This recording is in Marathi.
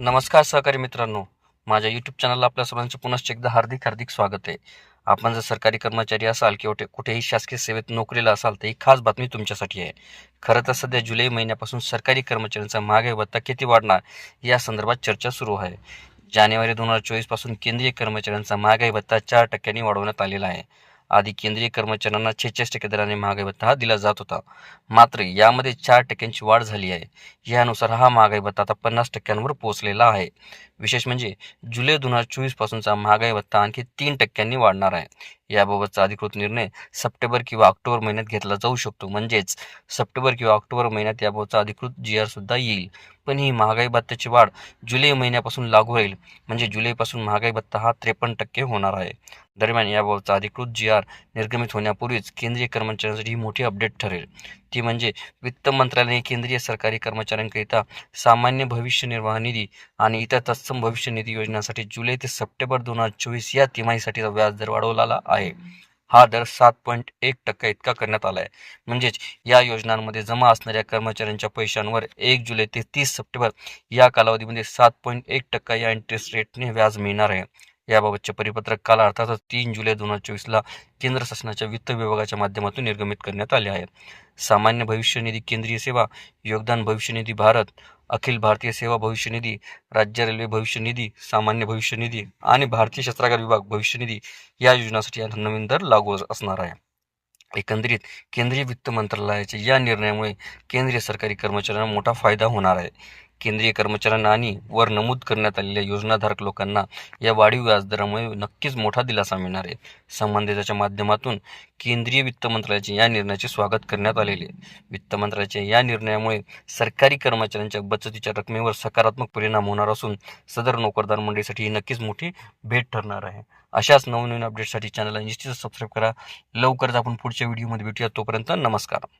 नमस्कार सहकारी मित्रांनो. माझ्या यूट्यूब चॅनलला आपल्या सर्वांचं पुनश्च एकदा हार्दिक हार्दिक स्वागत आहे. आपण जर सरकारी कर्मचारी असाल किंवा ते कुठेही शासकीय सेवेत नोकरीला असाल तर ही खास बातमी तुमच्यासाठी आहे. खरं तर सध्या जुलै महिन्यापासून सरकारी कर्मचाऱ्यांचा महागाई भत्ता किती वाढणार या संदर्भात चर्चा सुरू आहे. जानेवारी दोन हजार चोवीसपासून केंद्रीय कर्मचाऱ्यांचा महागाई भत्ता चार टक्क्यांनी वाढवण्यात आलेला आहे. आधी केंद्रीय कर्मचाऱ्यांना छेचाळीस टक्के दराने महागाई भत्ता हा दिला जात होता. मात्र यामध्ये चार टक्क्यांची वाढ झाली आहे. यानुसार हा महागाई भत्ता आता पन्नास टक्क्यांवर पोहोचलेला आहे. विशेष म्हणजे जुलै दोन हजार चोवीस पासूनचा महागाई भत्ता आणखी तीन टक्क्यांनी वाढणार आहे. याबाबतचा अधिकृत निर्णय सप्टेंबर किंवा ऑक्टोबर महिन्यात घेतला जाऊ शकतो. म्हणजेच सप्टेंबर किंवा ऑक्टोबर महिन्यात याबाबतचा अधिकृत जी आर सुद्धा येईल. पण ही महागाई भत्त्याची वाढ जुलै महिन्यापासून लागू राहील म्हणजे जुलैपासून महागाई भत्ता हा त्रेपन्न टक्के होणार आहे. दरम्यान याबाबतचा अधिकृत जी आर निर्गमित होण्यापूर्वीच केंद्रीय कर्मचाऱ्यांसाठी ही मोठी अपडेट ठरेल. ती म्हणजे वित्त मंत्रालयाने केंद्रीय सरकारी कर्मचाऱ्यांकरिता सामान्य भविष्य निर्वाह निधी आणि इतर तत्सम भविष्य निधी योजनांसाठी जुलै ते सप्टेंबर दोन हजार चोवीस या तिमाहीसाठीचा व्याजदर वाढवलेला आहे. हा दर सात पॉईंट एक टक्का इतका करण्यात आला आहे म्हणजेच या योजनांमध्ये जमा असणाऱ्या कर्मचाऱ्यांच्या पैशांवर एक जुलै ते तीस सप्टेंबर या कालावधीमध्ये सात पॉईंट एक टक्का या इंटरेस्ट रेटने व्याज मिळणार आहे. याबाबतचे परिपत्रक काल अर्थातच तीन जुलै दोन हजार चोवीसला केंद्र शासनाच्या वित्त विभागाच्या माध्यमातून निर्गमित करण्यात आले आहे. सामान्य भविष्य निधी केंद्रीय सेवा योगदान भविष्य निधी भारत अखिल भारतीय सेवा भविष्य निधी राज्य रेल्वे भविष्य निधी सामान्य भविष्य निधी आणि भारतीय शस्त्रागार विभाग भविष्य निधी या योजनासाठी हा नवीन दर लागू असणार आहे. एकंदरीत केंद्रीय वित्त मंत्रालयाच्या या निर्णयामुळे केंद्रीय सरकारी कर्मचाऱ्यांना मोठा फायदा होणार आहे. केंद्रीय कर्मचाऱ्यांना आणि वर नमूद करण्यात आलेल्या योजनाधारक लोकांना या वाढीव व्याजदरामुळे नक्कीच मोठा दिलासा मिळणार आहे. संबंधिताच्या माध्यमातून केंद्रीय वित्त मंत्रालयाचे या निर्णयाचे स्वागत करण्यात आलेले आहे. वित्त मंत्रालयाच्या या निर्णयामुळे सरकारी कर्मचाऱ्यांच्या बचतीच्या रकमेवर सकारात्मक परिणाम होणार असून सदर नोकरदार मंडळीसाठी ही नक्कीच मोठी भेट ठरणार आहे. अशाच नवनवीन अपडेटसाठी चॅनलला निश्चितच सबस्क्राईब करा. लवकरच आपण पुढच्या व्हिडिओमध्ये भेटूया. तोपर्यंत नमस्कार.